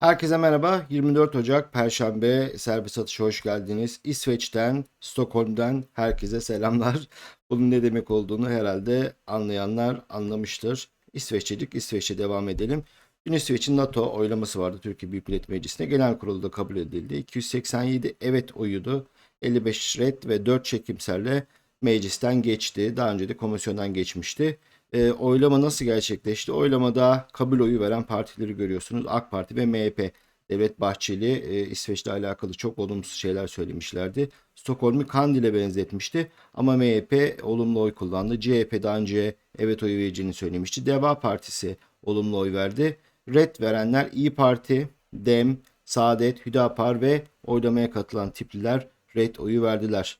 Herkese merhaba. 24 Ocak Perşembe servis atışı hoş geldiniz. İsveç'ten, Stockholm'dan herkese selamlar. Bunun ne demek olduğunu herhalde anlayanlar anlamıştır. İsveççedik, İsveç'e devam edelim. Dün İsveç'in NATO oylaması vardı Türkiye Büyük Millet Meclisi'nde. Genel kurulda kabul edildi. 287 evet oyuydu. 55 red ve 4 çekimserle meclisten geçti. Daha önce de komisyondan geçmişti. E, oylama nasıl gerçekleşti? Oylamada kabul oyu veren partileri görüyorsunuz. AK Parti ve MHP. Devlet Bahçeli e, İsveç'le alakalı çok olumsuz şeyler söylemişlerdi. Stockholm'u Kandil'e benzetmişti ama MHP olumlu oy kullandı. CHP daha önce evet oyu vereceğini söylemişti. Deva Partisi olumlu oy verdi. Red verenler İyi Parti, DEM, Saadet, Hüdapar ve oylamaya katılan tipliler red oyu verdiler.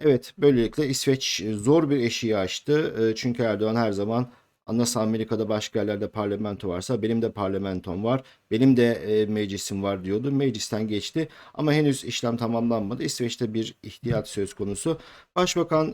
Evet, böylelikle İsveç e, zor bir eşiği aştı. E, Çünkü Erdoğan her zaman nasıl Amerika'da başka yerlerde parlamento varsa benim de parlamentom var, benim de e, meclisim var diyordu. Meclisten geçti ama henüz işlem tamamlanmadı. İsveç'te bir ihtiyat söz konusu. Başbakan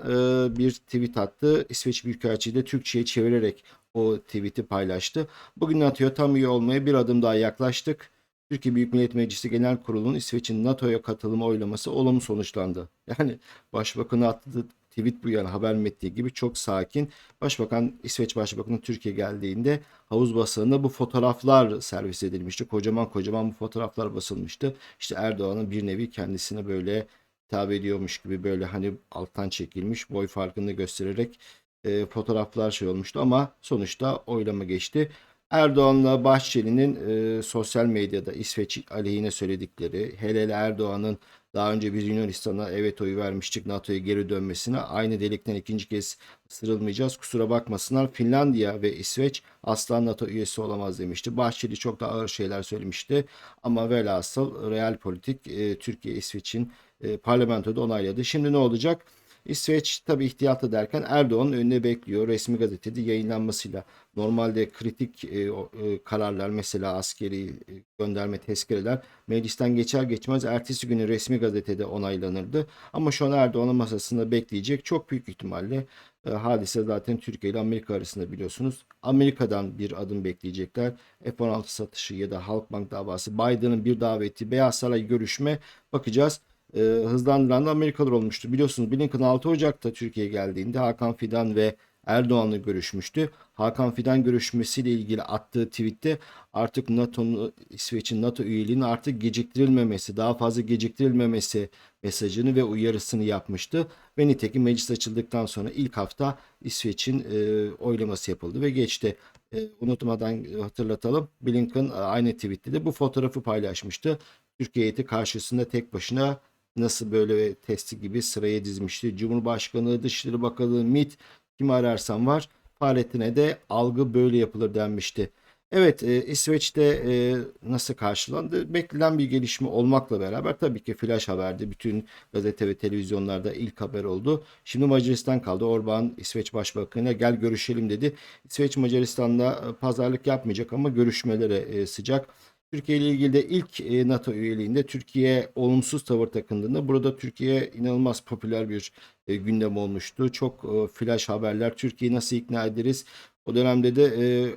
bir tweet attı. İsveç Büyükelçiliği de Türkçe'ye çevirerek o tweet'i paylaştı. Bugün NATO'ya tam üye olmaya bir adım daha yaklaştık. Türkiye Büyük Millet Meclisi Genel Kurulu'nun İsveç'in NATO'ya katılımı oylaması olumlu sonuçlandı. Yani Başbakanı attığı tweet bu yani haber metni gibi çok sakin. Başbakan İsveç Başbakanı Türkiye geldiğinde havuz basınında bu fotoğraflar servis edilmişti. Kocaman kocaman bu fotoğraflar basılmıştı. İşte Erdoğan'ın bir nevi kendisine böyle hitap ediyormuş gibi böyle hani alttan çekilmiş boy farkını göstererek e, fotoğraflar şey olmuştu ama sonuçta oylama geçti. Erdoğan'la Bahçeli'nin e, sosyal medyada İsveç aleyhine söyledikleri, hele hele Erdoğan'ın daha önce biz Yunanistan'a evet oyu vermiştik NATO'ya geri dönmesine aynı delikten ikinci kez ısırılmayacağız kusura bakmasınlar. Finlandiya ve İsveç asla NATO üyesi olamaz demişti. Bahçeli çok da ağır şeyler söylemişti ama velhasıl real politik e, Türkiye İsveç'in e, parlamentoda onayladı. Şimdi ne olacak? İsveç tabii ihtiyatlı derken Erdoğan'ın önüne bekliyor. Resmi gazetede yayınlanmasıyla normalde kritik e, e, kararlar mesela askeri e, gönderme tezkereler meclisten geçer geçmez ertesi günü resmi gazetede onaylanırdı. Ama şu an Erdoğan'ın masasında bekleyecek çok büyük ihtimalle e, hadise zaten Türkiye ile Amerika arasında biliyorsunuz. Amerika'dan bir adım bekleyecekler. F-16 satışı ya da Halkbank davası, Biden'ın bir daveti, Beyaz Saray görüşme bakacağız e, hızlandıran da Amerikalılar olmuştu. Biliyorsunuz Blinken 6 Ocak'ta Türkiye'ye geldiğinde Hakan Fidan ve Erdoğan'la görüşmüştü. Hakan Fidan görüşmesiyle ilgili attığı tweette artık NATO'nun İsveç'in NATO üyeliğinin artık geciktirilmemesi, daha fazla geciktirilmemesi mesajını ve uyarısını yapmıştı. Ve nitekim meclis açıldıktan sonra ilk hafta İsveç'in e, oylaması yapıldı ve geçti. E, unutmadan hatırlatalım. Blinken aynı tweette de bu fotoğrafı paylaşmıştı. Türkiye karşısında tek başına nasıl böyle testi gibi sıraya dizmişti. Cumhurbaşkanı, Dışişleri Bakanı, MİT kimi ararsan var. Fahrettin'e de algı böyle yapılır denmişti. Evet e, İsveç'te e, nasıl karşılandı? Beklenen bir gelişme olmakla beraber tabii ki flash haberde bütün gazete ve televizyonlarda ilk haber oldu. Şimdi Macaristan kaldı. Orban İsveç Başbakanı'na gel görüşelim dedi. İsveç Macaristan'la e, pazarlık yapmayacak ama görüşmelere e, sıcak. Türkiye ile ilgili de ilk e, NATO üyeliğinde Türkiye olumsuz tavır takındığında burada Türkiye inanılmaz popüler bir e, gündem olmuştu. Çok e, flash haberler Türkiye'yi nasıl ikna ederiz? O dönemde de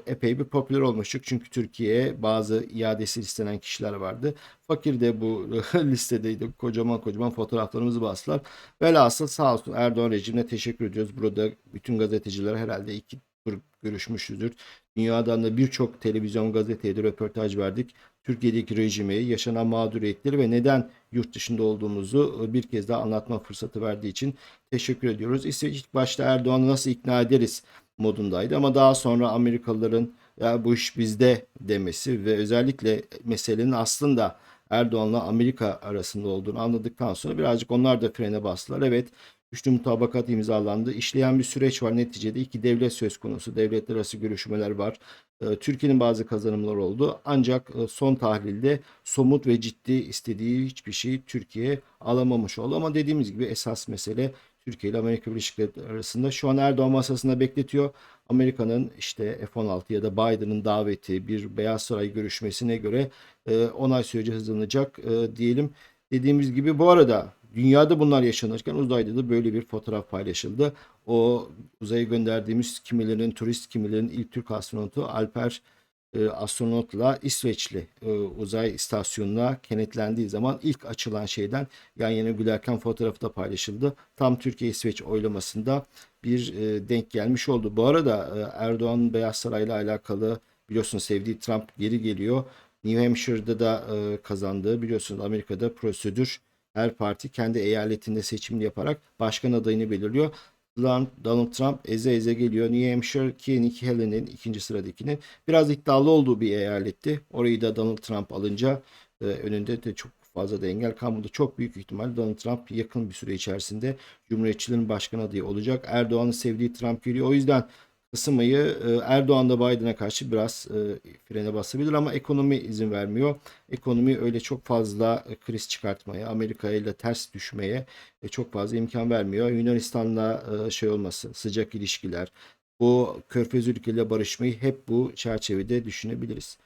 epey bir popüler olmuştuk. Çünkü Türkiye'ye bazı iadesi istenen kişiler vardı. Fakir de bu listedeydi. Kocaman kocaman fotoğraflarımızı bastılar. Velhasıl sağ olsun Erdoğan rejimine teşekkür ediyoruz. Burada bütün gazeteciler herhalde iki görüşmüşüzdür. Dünyadan da birçok televizyon gazeteye röportaj verdik. Türkiye'deki rejimi, yaşanan mağduriyetleri ve neden yurt dışında olduğumuzu e, bir kez daha anlatma fırsatı verdiği için teşekkür ediyoruz. İsveç ilk başta Erdoğan'ı nasıl ikna ederiz modundaydı ama daha sonra Amerikalıların ya bu iş bizde demesi ve özellikle meselenin aslında Erdoğan'la Amerika arasında olduğunu anladıktan sonra birazcık onlar da frene bastılar. Evet Üçlü mutabakat imzalandı. İşleyen bir süreç var. Neticede iki devlet söz konusu. Devletler arası görüşmeler var. Ee, Türkiye'nin bazı kazanımları oldu. Ancak e, son tahlilde somut ve ciddi istediği hiçbir şey Türkiye alamamış oldu. Ama dediğimiz gibi esas mesele Türkiye ile Amerika Birleşik Devletleri arasında şu an Erdoğan masasında bekletiyor. Amerika'nın işte F-16 ya da Biden'ın daveti bir Beyaz Saray görüşmesine göre e, onay süreci hızlanacak e, diyelim. Dediğimiz gibi bu arada Dünyada bunlar yaşanırken uzayda da böyle bir fotoğraf paylaşıldı. O uzaya gönderdiğimiz kimilerinin turist, kimilerinin ilk Türk astronotu Alper e, astronotla İsveçli e, uzay istasyonuna kenetlendiği zaman ilk açılan şeyden yan yana gülerken fotoğrafı da paylaşıldı. Tam Türkiye-İsveç oylamasında bir e, denk gelmiş oldu. Bu arada e, Erdoğan Beyaz Saray'la alakalı biliyorsunuz sevdiği Trump geri geliyor. New Hampshire'da da e, kazandığı biliyorsunuz Amerika'da prosedür her parti kendi eyaletinde seçimini yaparak başkan adayını belirliyor. Donald Trump eze eze geliyor. New Hampshire ki Nikki Haley'nin ikinci sıradakinin biraz iddialı olduğu bir eyaletti. Orayı da Donald Trump alınca e, önünde de çok fazla da engel kalmadı. Çok büyük ihtimal Donald Trump yakın bir süre içerisinde Cumhuriyetçilerin başkan adayı olacak. Erdoğan'ın sevdiği Trump geliyor. O yüzden Kasım ayı e, Erdoğan da Biden'a karşı biraz e, frene basabilir ama ekonomi izin vermiyor. Ekonomi öyle çok fazla e, kriz çıkartmaya, Amerika ile ters düşmeye çok fazla imkan vermiyor. Yunanistan'la şey olması, sıcak ilişkiler, bu Körfez ülkeleriyle barışmayı hep bu çerçevede düşünebiliriz.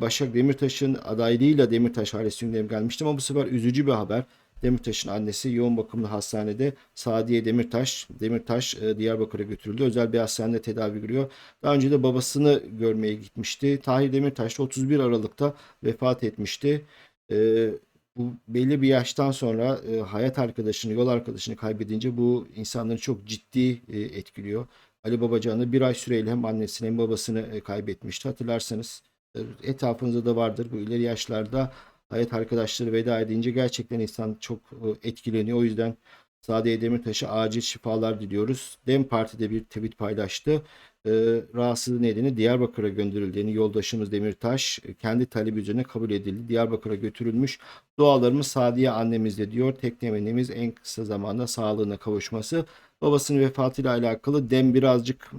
Başak Demirtaş'ın adaylığıyla Demirtaş ailesi gündeme gelmişti ama bu sefer üzücü bir haber. Demirtaş'ın annesi yoğun bakımlı hastanede Sadiye Demirtaş. Demirtaş e, Diyarbakır'a götürüldü. Özel bir hastanede tedavi görüyor. Daha önce de babasını görmeye gitmişti. Tahir Demirtaş da 31 Aralık'ta vefat etmişti. E, bu belli bir yaştan sonra e, hayat arkadaşını, yol arkadaşını kaybedince bu insanları çok ciddi e, etkiliyor. Ali Babacan'ı bir ay süreyle hem annesini hem babasını e, kaybetmişti. Hatırlarsanız e, etrafınızda da vardır bu ileri yaşlarda hayat arkadaşları veda edince gerçekten insan çok e, etkileniyor. O yüzden Sadiye Demirtaş'a acil şifalar diliyoruz. Dem Parti'de bir tweet paylaştı. E, rahatsızlığı nedeni Diyarbakır'a gönderildiğini yoldaşımız Demirtaş e, kendi talebi üzerine kabul edildi. Diyarbakır'a götürülmüş. Dualarımız Sadiye annemizle diyor. Tek temennimiz en kısa zamanda sağlığına kavuşması. Babasının vefatıyla alakalı Dem birazcık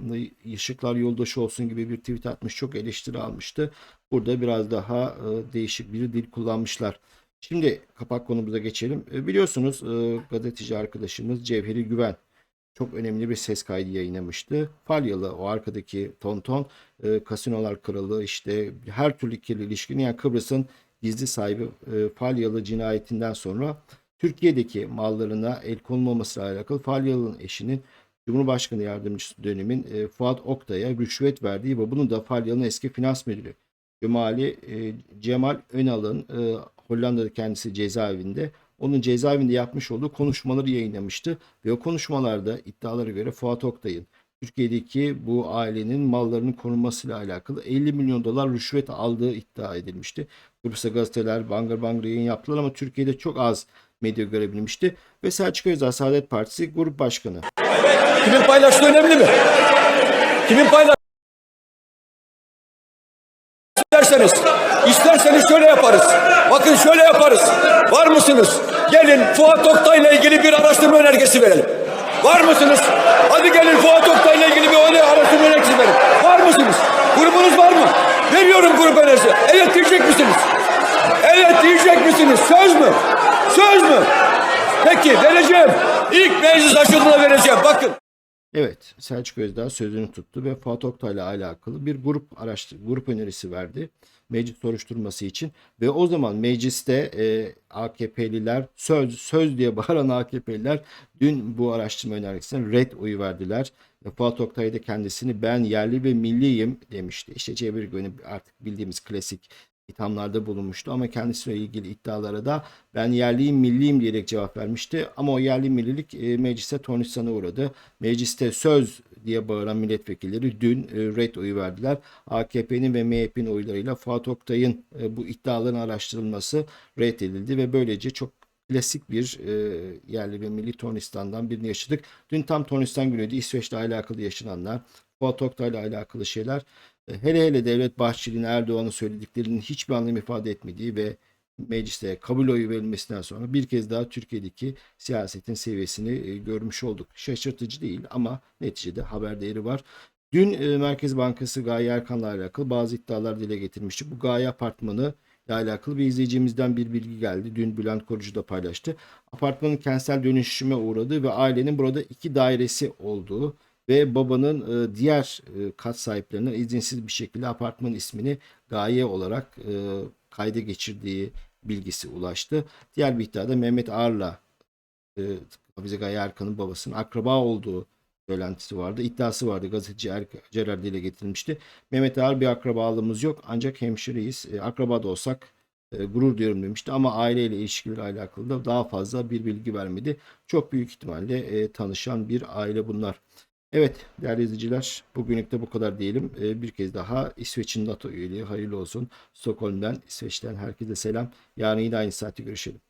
ışıklar yoldaşı olsun gibi bir tweet atmış. Çok eleştiri almıştı. Burada biraz daha e, değişik bir dil kullanmışlar. Şimdi kapak konumuza geçelim. E, biliyorsunuz e, gazeteci arkadaşımız Cevheri Güven çok önemli bir ses kaydı yayınlamıştı. Falyalı o arkadaki tonton e, kasinolar kralı işte her türlü kirli ilişkinin yani Kıbrıs'ın gizli sahibi e, Falyalı cinayetinden sonra Türkiye'deki mallarına el konulmamasıyla alakalı Falyalı'nın eşinin Cumhurbaşkanı Yardımcısı dönemin e, Fuat Oktay'a rüşvet verdiği ve bunun da Falyalı'nın eski finans müdürü Cemali e, Cemal Önal'ın e, Hollanda'da kendisi cezaevinde onun cezaevinde yapmış olduğu konuşmaları yayınlamıştı ve o konuşmalarda iddialara göre Fuat Oktay'ın Türkiye'deki bu ailenin mallarının korunmasıyla alakalı 50 milyon dolar rüşvet aldığı iddia edilmişti. Kıbrıs'ta gazeteler bangır bangır yayın yaptılar ama Türkiye'de çok az medya görebilmişti. Ve Selçuk Özdağ Saadet Partisi Grup Başkanı. Kimin paylaştığı önemli mi? Kimin paylaştığı isterseniz, isterseniz şöyle yaparız. Bakın şöyle yaparız. Var mısınız? Gelin Fuat Oktay'la ilgili bir araştırma önergesi verelim. Var mısınız? Hadi gelin Fuat Oktay'la ilgili bir araştırma önergesi verelim. Var mısınız? Grubunuz var mı? Veriyorum grup önerisi. Evet diyecek misiniz? Evet diyecek misiniz? Söz mü? Söz mü? Peki vereceğim. İlk meclis açıldığında vereceğim. Bakın. Evet, Selçuk Özdağ sözünü tuttu ve Fuat Oktay'la alakalı bir grup araştır grup önerisi verdi meclis soruşturması için ve o zaman mecliste e, AKP'liler söz söz diye bağıran AKP'liler dün bu araştırma önerisine red oyu verdiler. E, Fuat Oktay da kendisini ben yerli ve milliyim demişti. İşte Cevher Gönül artık bildiğimiz klasik ithamlarda bulunmuştu ama kendisiyle ilgili iddialara da ben yerliyim milliyim diyerek cevap vermişti. Ama o yerli millilik e, mecliste tornisana uğradı. Mecliste söz diye bağıran milletvekilleri dün e, red oyu verdiler. AKP'nin ve MHP'nin oylarıyla Fuat Oktay'ın e, bu iddiaların araştırılması reddedildi ve böylece çok klasik bir e, yerli ve milli Tornistan'dan birini yaşadık. Dün tam Tornistan günüydü. İsveç'le alakalı yaşananlar, Fuat Oktay'la alakalı şeyler. E, hele hele Devlet Bahçeli'nin Erdoğan'ın söylediklerinin hiçbir anlam ifade etmediği ve mecliste kabul oyu verilmesinden sonra bir kez daha Türkiye'deki siyasetin seviyesini e, görmüş olduk. Şaşırtıcı değil ama neticede haber değeri var. Dün e, Merkez Bankası Gaye Erkan'la alakalı bazı iddialar dile getirmişti. Bu Gaye Apartmanı ile alakalı bir izleyicimizden bir bilgi geldi. Dün Bülent Korucu da paylaştı. Apartmanın kentsel dönüşüme uğradığı ve ailenin burada iki dairesi olduğu ve babanın e, diğer e, kat sahiplerinden izinsiz bir şekilde apartmanın ismini Gaye olarak e, kayda geçirdiği bilgisi ulaştı. Diğer bir iddiada Mehmet Ağar'la e, Hafize Gaye Erkan'ın babasının akraba olduğu söylentisi vardı. iddiası vardı. Gazeteci Er- Cerrah dile getirilmişti. Mehmet Ağar bir akrabalığımız yok ancak hemşireyiz. Akraba da olsak gurur duyuyorum demişti ama aileyle ilişkileri alakalı da daha fazla bir bilgi vermedi. Çok büyük ihtimalle tanışan bir aile bunlar. Evet değerli izleyiciler bugünlük de bu kadar diyelim. E, bir kez daha İsveç'in NATO üyeliği hayırlı olsun. Stockholm'den İsveç'ten herkese selam. Yarın yine aynı saatte görüşelim.